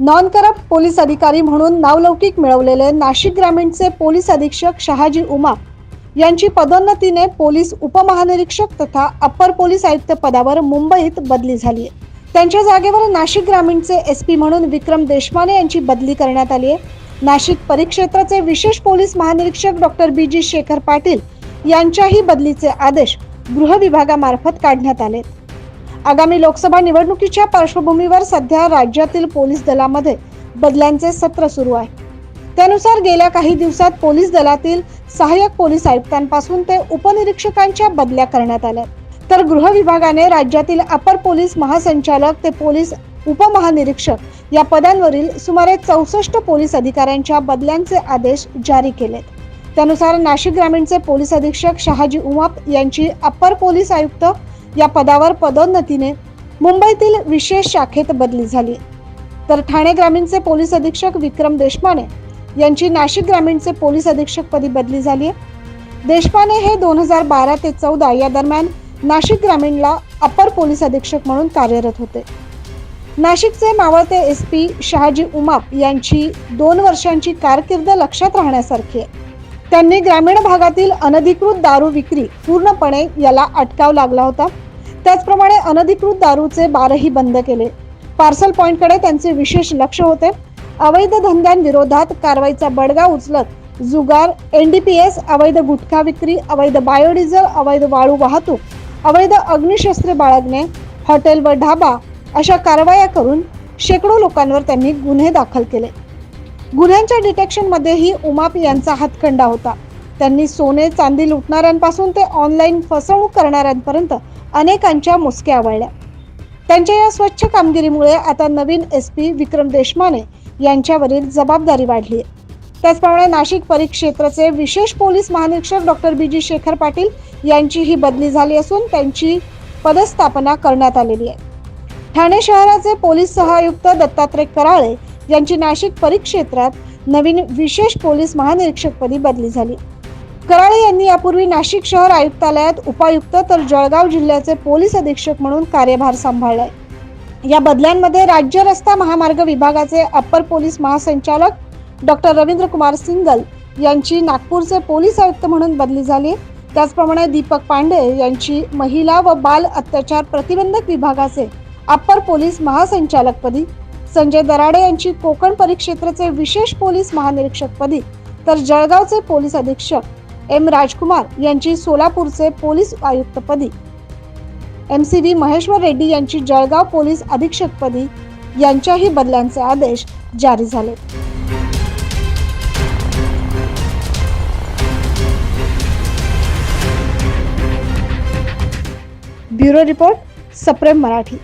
Non corrupt police अधिकारी म्हणून नावलौकिक मिळवलेले नाशिक ग्रामीणचे पोलीस अधीक्षक शहाजी उमा यांची पदोन्नतीने पोलीस उपमहानिरीक्षक तथा अप्पर पोलीस आयुक्त पदावर मुंबईत बदली झाली आहे. त्यांच्या जागेवर नाशिक ग्रामीणचे एस पी म्हणून विक्रम देशमाने यांची बदली करण्यात आली आहे. नाशिक परिक्षेत्राचे विशेष पोलीस महानिरीक्षक doctor B G Shekhar Patil यांच्याही बदलीचे आदेश गृह विभागामार्फत काढण्यात आले आगामी लोकसभा निवडणुकीच्या पार्श्वभूमीवर सध्या राज्यातील पोलीस दलामध्ये बदल्यांचे सत्र सुरू आहे. त्यानुसार गेल्या काही दिवसात पोलीस दलातील सहाय्यक पोलीस आयुक्तांपासून ते उपनिरीक्षकांच्या बदल्या करण्यात आल्या. तर गृह विभागाने राज्यातील अपर पोलीस महासंचालक ते पोलीस उपमहानिरीक्षक या पदांवरील सुमारे चौसष्ट पोलीस अधिकाऱ्यांच्या बदल्यांचे आदेश जारी केलेत. त्यानुसार नाशिक ग्रामीणचे पोलीस अधीक्षक शहाजी उमाप यांची अपर पोलीस आयुक्त या पदावर पदोन्नतीने मुंबईतील विशेष शाखेत बदली झाली. तर ठाणे ग्रामीणचे पोलीस अधीक्षक विक्रम देशमाने यांची नाशिक ग्रामीणचे पोलीस अधीक्षक पदी बदली झाली आहे. देशपांडे हे दोन हजार बारा ते चौदा या दरम्यान नाशिक ग्रामीणला अपर पोलीस अधीक्षक म्हणून कार्यरत होते. नाशिकचे मावळते एस पी शहाजी उमाप यांची दोन वर्षांची कारकीर्द लक्षात राहण्यासारखी आहे. त्यांनी ग्रामीण भागातील अनधिकृत दारू विक्री पूर्णपणे याला अटकाव लागला होता. त्याचप्रमाणे अनधिकृत दारूचे बारही बंद केले. पार्सल पॉइंटकडे त्यांचे विशेष लक्ष होते. अवैध धंद्यांविरोधात कारवाईचा बडगा उचलत जुगार एनडीपीएस अवैध गुटखा विक्री अवैध बायोडिझेल अवैध वाळू वाहतूक अवैध अग्निशस्त्रे बाळगणे हॉटेल व ढाबा अशा कारवाया करून शेकडो लोकांवर त्यांनी गुन्हे दाखल केले. गुन्ह्यांच्या डिटेक्शनमध्येही उमाप यांचा हातखंडा होता. त्यांनी सोने चांदी लुटणाऱ्यांपासून ते ऑनलाईन फसवणूक करणाऱ्यांपर्यंत अनेकांच्या मुसक्या आवळल्या. त्यांच्या या स्वच्छ कामगिरीमुळे आता नवीन एस पी विक्रम देशमाने यांच्यावरील जबाबदारी वाढली आहे. त्याचप्रमाणे नाशिक परिक्षेत्राचे विशेष पोलीस महानिरीक्षक doctor B G Shekhar Patil यांची ही बदली झाली असून त्यांची पदस्थापना करण्यात आलेली आहे. ठाणे शहराचे पोलीस सहआयुक्त दत्तात्रय कराळे यांची नाशिक परिक्षेत्रात नवीन विशेष पोलीस महानिरीक्षकपदी बदली झाली. कराळे यांनी यापूर्वी नाशिक शहर आयुक्तालयात उपायुक्त तर जळगाव जिल्ह्याचे पोलीस अधीक्षक म्हणून कार्यभार सांभाळलाय. या बदल्यांमध्ये राज्य रस्ता महामार्ग विभागाचे अप्पर पोलीस महासंचालक डॉक्टर रवींद्र कुमार सिंगल यांची नागपूरचे पोलीस आयुक्त म्हणून बदली झाली. त्याचप्रमाणे दीपक पांडे यांची महिला व बाल अत्याचार प्रतिबंधक विभागाचे अप्पर पोलीस महासंचालकपदी संजय दराडे यांची कोकण परिक्षेत्राचे विशेष पोलीस महानिरीक्षकपदी तर जळगावचे पोलीस अधीक्षक एम राजकुमार यांची सोलापूरचे पोलीस आयुक्तपदी. M C V Maheshwar Reddy यांची जळगाव पोलीस अधीक्षकपदी यांच्याही बदल्यांचे आदेश जारी झाले. ब्युरो रिपोर्ट सप्रेम मराठी.